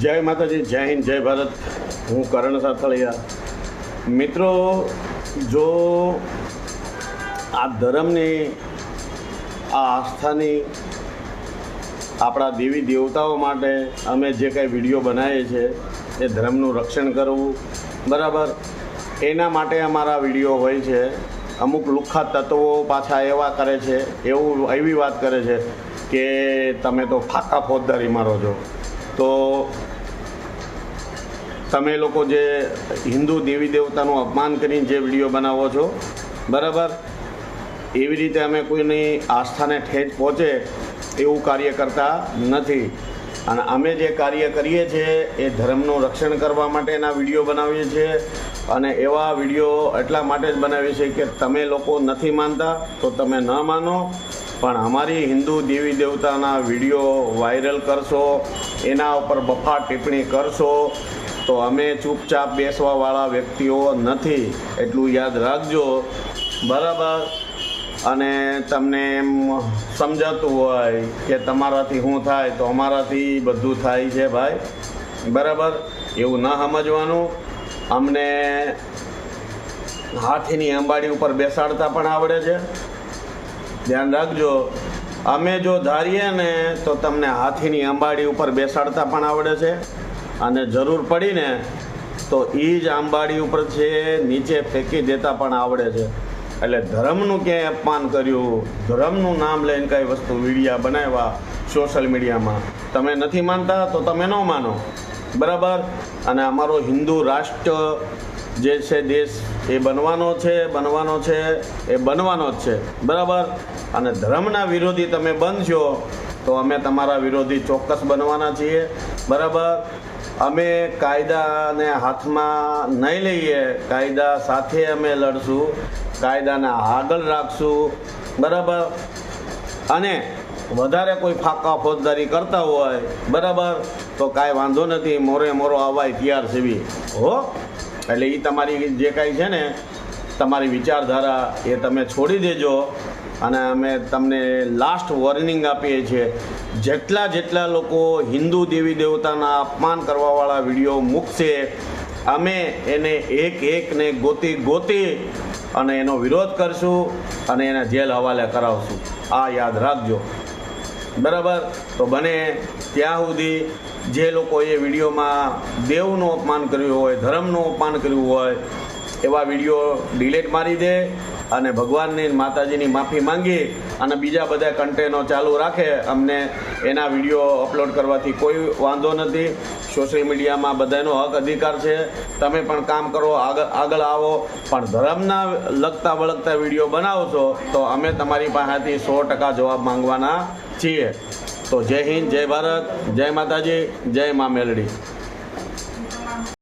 જય માતાજી, જય હિન્દ, જય ભારત. હું કરણ સાથળિયા. મિત્રો, જો આ ધર્મની, આ આસ્થાની આપણા દેવી દેવતાઓ માટે અમે જે કાંઈ વીડિયો બનાવીએ છીએ, એ ધર્મનું રક્ષણ કરવું, બરાબર? એના માટે અમારા વીડિયો હોય છે. અમુક લુખ્ખા તત્વો પાછા એવા કરે છે, એવું એવી વાત કરે છે કે તમે તો ફાકા ફોજદારી મારો છો. તો તમે લોકો જે હિન્દુ દેવી દેવતાનું અપમાન કરીને જે વીડિયો બનાવો છો, બરાબર? એવી રીતે અમે કોઈની આસ્થાને ઠેજ પહોંચે એવું કાર્ય કરતા નથી. અને અમે જે કાર્ય કરીએ છીએ એ ધર્મનું રક્ષણ કરવા માટેના વીડિયો બનાવીએ છીએ અને એવા વીડિયો એટલા માટે જ બનાવીએ છીએ કે તમે લોકો નથી માનતા તો તમે ન માનો. પણ અમારી હિન્દુ દેવી દેવતાના વીડિયો વાયરલ કરશો એના ઉપર બફા ટિપ્પણી કરશો તો અમે ચૂપચાપ બેસવાવાળા વ્યક્તિઓ નથી, એટલું યાદ રાખજો. બરાબર? અને તમને એમ સમજાતું હોય કે તમારાથી શું થાય તો અમારાથી બધું થાય છે ભાઈ. બરાબર? એવું ન સમજવાનું. અમને હાથીની અંબાડી ઉપર બેસાડતા પણ આવડે છે. ધ્યાન રાખજો. અમે જો ધારીએ ને તો તમને હાથીની અંબાડી ઉપર બેસાડતા પણ આવડે છે. અને જરૂર પડીને તો એ જ આંબાડી ઉપર છે, નીચે ફેંકી દેતા પણ આવડે છે. એટલે ધર્મનું ક્યાંય અપમાન કર્યું? ધર્મનું નામ લઈને કઈ વસ્તુ વિડીયા બનાવ્યા સોશિયલ મીડિયામાં તમે નથી માનતા? તો તમે ન માનો. બરાબર? અને અમારો હિન્દુ રાષ્ટ્ર જે છે, દેશ, એ બનવાનો છે બનવાનો છે, એ બનવાનો જ છે. બરાબર? અને ધર્મના વિરોધી તમે બનશો તો અમે તમારા વિરોધી ચોક્કસ બનવાના છીએ. બરાબર? અમે કાયદાને હાથમાં નહીં લઈએ, કાયદા સાથે અમે લડશું, કાયદાને આગળ રાખશું. બરાબર? અને વધારે કોઈ ફાકા ફોજદારી કરતા હોય, બરાબર? તો કાંઈ વાંધો નથી, મોરે મોરો અવાય તૈયાર સેવી હો? એટલે એ તમારી જે કાંઈ છે ને તમારી વિચારધારા એ તમે છોડી દેજો અને અમે તમને લાસ્ટ વોર્નિંગ આપીએ છીએ. જેટલા જેટલા લોકો હિન્દુ દેવી દેવતાના અપમાન કરવાવાળા વીડિયો મૂકશે, અમે એને એક એકને ગોતી ગોતી અને એનો વિરોધ કરશું અને એને જેલ હવાલે કરાવશું. આ યાદ રાખજો. બરાબર? તો બને ત્યાં સુધી જે લોકોએ વિડીયોમાં દેવનું અપમાન કર્યું હોય, ધર્મનું અપમાન કર્યું હોય એવા વીડિયો ડિલેટ મારી દે અને ભગવાનની માતાજીની માફી માંગી અને બીજા બધા કન્ટેનો ચાલુ રાખે. અમને એના વીડિયો અપલોડ કરવાથી કોઈ વાંધો નથી. સોશિયલ મીડિયામાં બધાનો હક અધિકાર છે. તમે પણ કામ કરો આગળ આગળ આવો. પણ ધર્મના લગતા વળગતા વીડિયો બનાવશો તો અમે તમારી પાસેથી સો ટકા જવાબ માંગવાના છીએ. તો જય હિન્દ, જય ભારત, જય માતાજી, જય મા મેલડી.